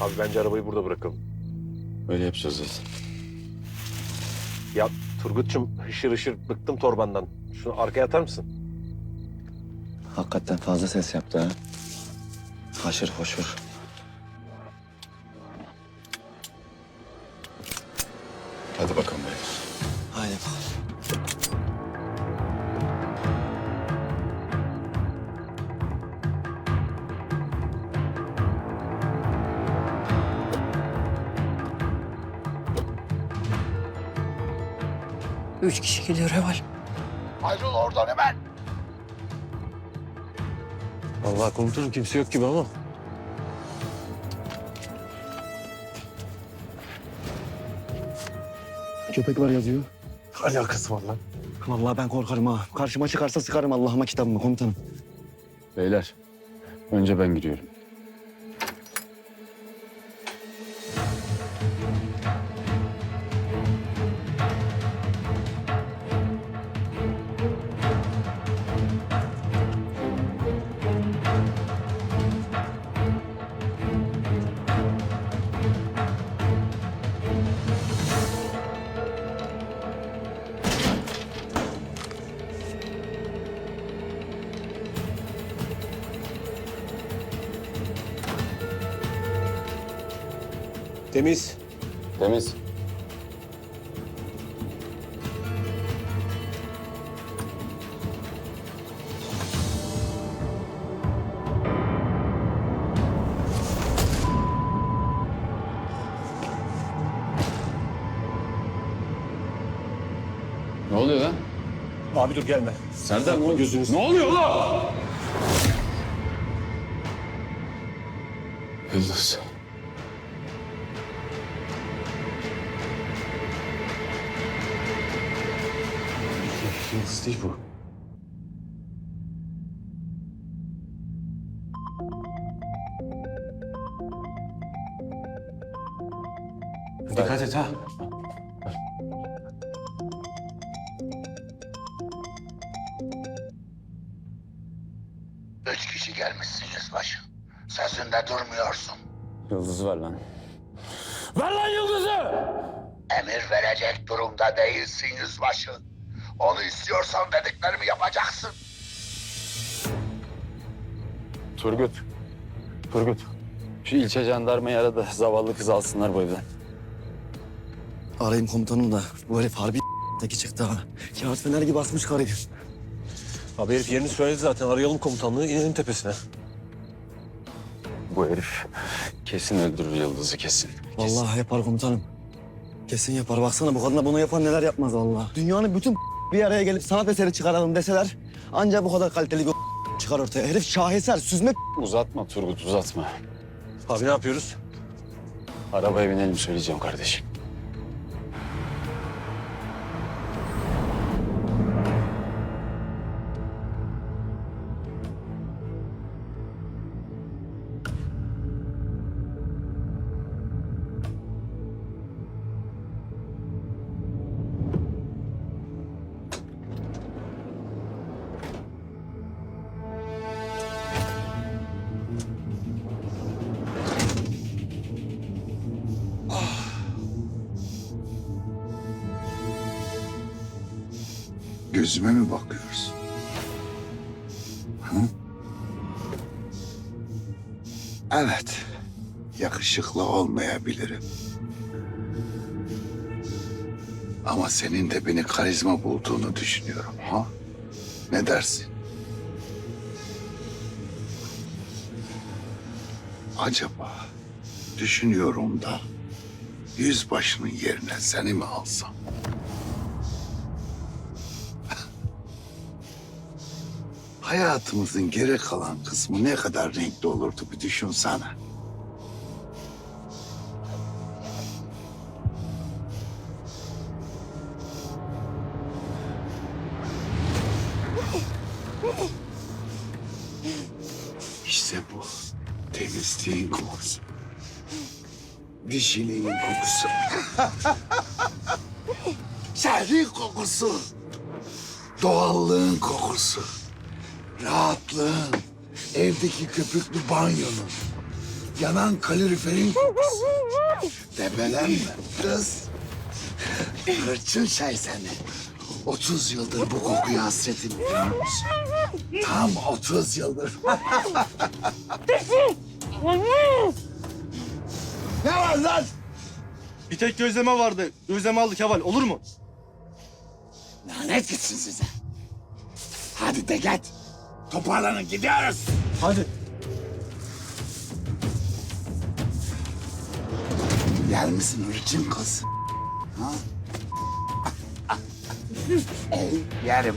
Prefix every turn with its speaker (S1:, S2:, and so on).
S1: Abi bence arabayı burada bırakalım.
S2: Öyle yapacağız zaten.
S1: Ya Turgut'cum hışır hışır bıktım torbandan. Şunu arkaya atar mısın?
S2: Hakikaten fazla ses yaptı ha. Haşır hoşur. Hadi bakalım
S3: Üç kişi geliyor Heval.
S4: Ayrıl oradan hemen.
S1: Vallahi komutanım kimse yok gibi ama.
S5: Köpek var yazıyor.
S1: Alakası var lan.
S5: Vallahi ben korkarım ha. Karşıma çıkarsa sıkarım Allah'ıma kitabıma komutanım.
S2: Beyler, önce ben giriyorum.
S1: Temiz.
S2: Temiz. Ne oluyor lan?
S1: Abi dur gelme.
S2: Serdar ne oluyor?
S1: Gözünüz-
S2: Ne oluyor lan?
S1: Yıldız. Değil bu. Dikkat et ha.
S4: Üç kişi gelmişsin yüzbaşı. Sözünde durmuyorsun.
S2: Yıldız ver lan.
S4: Emir verecek durumda değilsin yüzbaşı. Onu istiyorsan dediklerimi yapacaksın.
S2: Turgut. Turgut. Şu ilçe jandarmayı ara da zavallı kız alsınlar bu evden.
S5: Arayayım komutanım da bu herif harbi teki çıktı ha. Kağıt fener gibi asmış karıyı.
S1: Abi herif yerini söyledi zaten. Arayalım komutanlığı, inelim tepesine.
S2: Bu herif kesin öldürür Yıldız'ı kesin. kesin.
S5: Vallahi yapar komutanım. Kesin yapar. Baksana bu kadına bunu yapan neler yapmaz Allah. Dünyanın bütün bir araya gelip sanat eseri çıkaralım deseler ancak bu kadar kaliteli bir çıkar ortaya. Herif şaheser, süzme
S2: Uzatma Turgut uzatma.
S1: Abi ne yapıyoruz?
S2: Arabaya binelim söyleyeceğim kardeşim.
S4: Gözüme mi bakıyorsun? Hı? Evet. Yakışıklı olmayabilirim. Ama senin de beni karizma bulduğunu düşünüyorum ha? Ne dersin? Acaba düşünüyorum da yüzbaşının yerine seni mi alsam? Hayatımızın geri kalan kısmı ne kadar renkli olurdu bir düşünsene. İşte bu temizliğin kokusu. Dişiliğin kokusu. Şehrin kokusu. Doğallığın kokusu. Rahatlığın, evdeki köpüklü banyonun. Yanan kaloriferin kokusu. Debelenme kız. Hırçın şey seni. 30 yıldır bu kokuya hasretim biliyor musun? Tam 30 yıldır. ne var lan?
S3: Bir tek gözleme vardı. Gözleme aldı Kemal. Olur mu?
S4: Lanet gitsin size. Hadi de git. Toparlanın gidiyoruz.
S3: Hadi.
S4: Yer misin hırçın kız? Ha? Ey yerim.